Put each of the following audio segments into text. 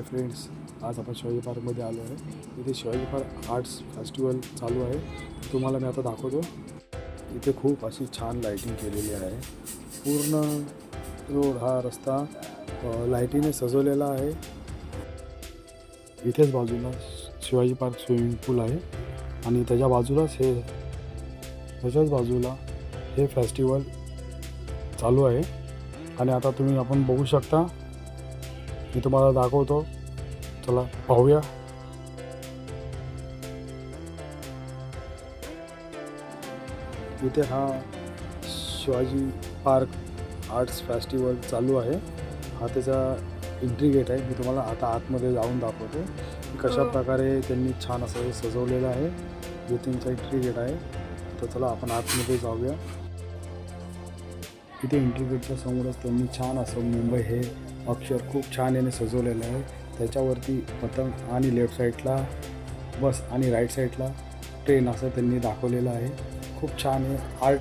Hi friends आज आपण शिवाजी पार्कमध्ये आलो आहे. इथे शिवाजी पार्क आर्ट्स फेस्टिवल चालू आहे. तुम्हाला मी आता दाखवतो. इथे खूप अशी छान लाईटिंग केलेली आहे. पूर्ण रोड हा रस्ता लाईटीने सजवलेला आहे. इथेच बाजूला शिवाजी पार्क स्विमिंग पूल आहे. आणि त्याच्या बाजूलाच हे त्याच्याच बाजूला हे फेस्टिवल चालू आहे. आणि आता तुम्ही आपण बघू शकता मी तुम्हाला दाखवतो. चला पाहूया. इथे हा शिवाजी पार्क आर्ट्स फेस्टिवल चालू आहे. हा त्याचा एंट्री गेट आहे. मी तुम्हाला आता आतमध्ये जाऊन दाखवतो. की कशा प्रकारे त्यांनी छान असं हे सजवलेलं आहे. जे त्यांचा एंट्री गेट आहे. तर चला आपण आतमध्ये जाऊया. इथे एंट्री गेटच्या समोरच त्यांनी छान असं मुंबई हे अक्षर खूप छान याने सजवलेलं आहे. त्याच्यावरती पतंग आणि लेफ्ट साईडला बस आणि राईट साईडला ट्रेन असं त्यांनी दाखवलेलं आहे. खूप छान हे आर्ट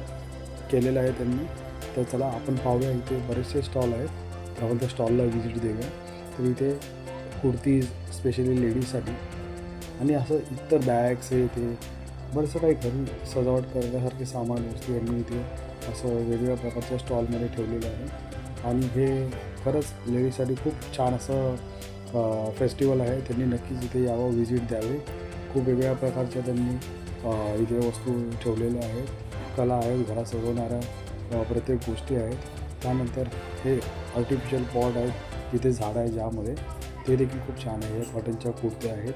केलेलं आहे त्यांनी. तर चला आपण पाहूया इथे बरेचसे स्टॉल आहेत. आपण त्या स्टॉलला व्हिजिट देऊया. तर इथे कुर्तीज स्पेशली लेडीजसाठी आणि असं इतर बॅग्स हे ते बरंचसं काही घरी सजावट करण्यासारखे सामान वस्तू यांनी इथे असं वेगवेगळ्या प्रकारच्या स्टॉलमध्ये ठेवलेलं आहे. आणि हे खरंच लेडीजसाठी खूप छान असं फेस्टिवल आहे. त्यांनी नक्कीच इथे यावं व्हिजिट द्यावे. खूप वेगवेगळ्या प्रकारच्या त्यांनी इथे वस्तू ठेवलेल्या आहेत. कला आहे घरा सजवणाऱ्या प्रत्येक गोष्टी आहेत. त्यानंतर हे आर्टिफिशियल पॉट आहेत. इथे झाडं आहे ज्यामध्ये. ते देखील खूप छान आहे. कॉटनच्या कुर्त्या आहेत.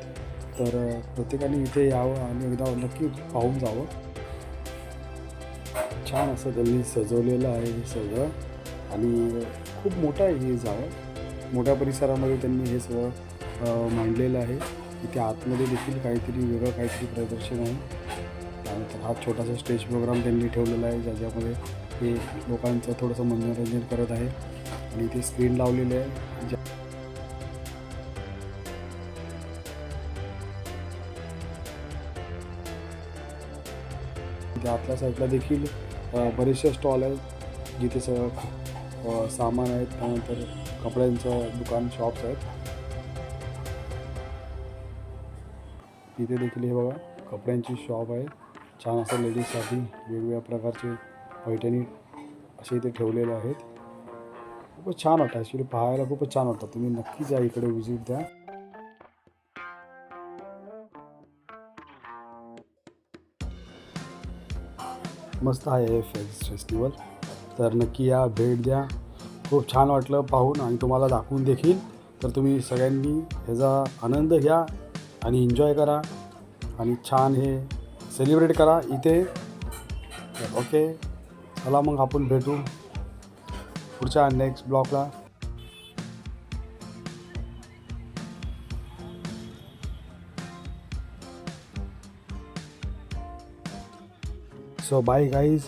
तर प्रत्येकाने इथे यावं आणि एकदा नक्की पाहून जावं. छान असं त्यांनी सजवलेलं आहे हे सगळं. आणि खूप मोठं आहे हे जावं मोठ्या परिसरामध्ये त्यांनी हे सगळं मांडलेलं आहे. इथे आतमध्ये देखील काहीतरी वेगळं काहीतरी प्रदर्शन आहे. त्यानंतर हा छोटासा स्टेज प्रोग्राम त्यांनी ठेवलेला आहे ज्याच्यामध्ये हे लोकांचं थोडंसं मनोरंजन करत आहे. आणि इथे स्क्रीन लावलेले आहे. ज्या आतल्या साईडला देखील बरेचसे स्टॉल आहेत जिथे सगळं सामान आहेत त्यानंतर कपड्यांचं दुकान शॉप्स आहेत. इथे देखील हे बघा कपड्यांची शॉप आहे. छान असं लेडीजसाठी वेगवेगळ्या प्रकारचे पैठणी असे इथे ठेवलेले आहेत. खूपच छान वाटतं ॲक्च्युली पाहायला खूपच छान वाटतं. तुम्ही नक्की जा इकडे व्हिजिट द्या. मस्त आहे हे फेस फेस्टिवल तर नक्की या भेट द्या. खूप छान वाटलं पाहून आणि तुम्हाला दाखवून देखील. तर तुम्ही सगळ्यांनी ह्याचा आनंद घ्या आणि एन्जॉय करा आणि छान हे सेलिब्रेट करा इथे. ओके. चला मग आपण भेटू पुढच्या नेक्स्ट ब्लॉकला सो बाय गाईज